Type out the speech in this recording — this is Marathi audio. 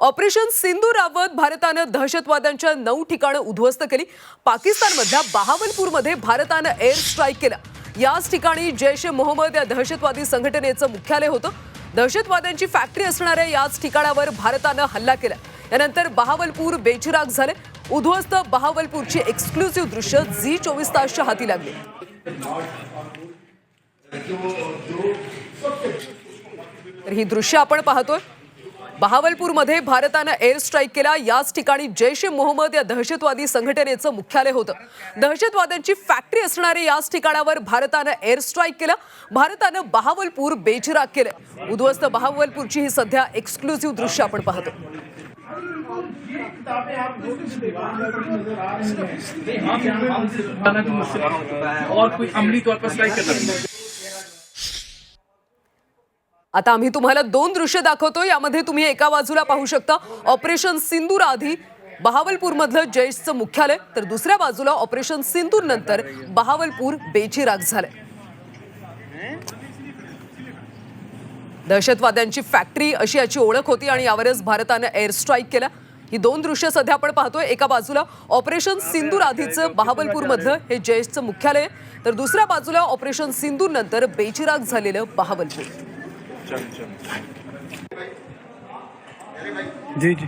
ऑपरेशन सिंधू राबवत भारतानं दहशतवाद्यांच्या नऊ ठिकाणं उद्ध्वस्त केली. पाकिस्तानमधल्या बहावलपूरमध्ये भारतानं एअर स्ट्राईक केला. याच ठिकाणी जैश ए मोहम्मद या दहशतवादी संघटनेचं मुख्यालय होतं. दहशतवाद्यांची फॅक्टरी असणाऱ्या याच ठिकाणावर भारतानं हल्ला केला. यानंतर बहावलपूर बेचिराग झाले. उद्ध्वस्त बहावलपूरची एक्सक्लुसिव्ह दृश्य झी चोवीस तासच्या हाती लागली. तर ही दृश्य आपण पाहतोय. बहावलपूरमध्ये भारतानं एअर स्ट्राईक केला. याच ठिकाणी जैश ए मोहम्मद या दहशतवादी संघटनेचं मुख्यालय होतं. दहशतवाद्यांची फॅक्टरी असणाऱ्या याच ठिकाणावर भारतानं एअर स्ट्राईक केलं. भारतानं बहावलपूर बेचिराग केलं. उद्ध्वस्त बहावलपूरची ही सध्या एक्सक्लुझिव्ह दृश्य आपण पाहतो. और कोई अमली तौर पर स्ट्राइक करना आता आम्ही तुम्हाला दोन दृश्य दाखवतो यामध्ये तुम्ही एका बाजूला पाहू शकता ऑपरेशन सिंदूर आधी बहावलपूर मधलं जैशचं मुख्यालय तर दुसऱ्या बाजूला ऑपरेशन सिंदूर नंतर बहावलपूर बेचिराग झालंय. दहशतवाद्यांची फॅक्टरी अशी याची ओळख होती आणि यावरच भारतानं एअर स्ट्राईक केला. ही दोन दृश्य सध्या आपण पाहतोय. एका बाजूला ऑपरेशन सिंदूर आधीचं बहावलपूर मधलं हे जैशचं मुख्यालय तर दुसऱ्या बाजूला ऑपरेशन सिंदूर नंतर बेचिराग झालेलं बहावलपूर. चल चल जी जी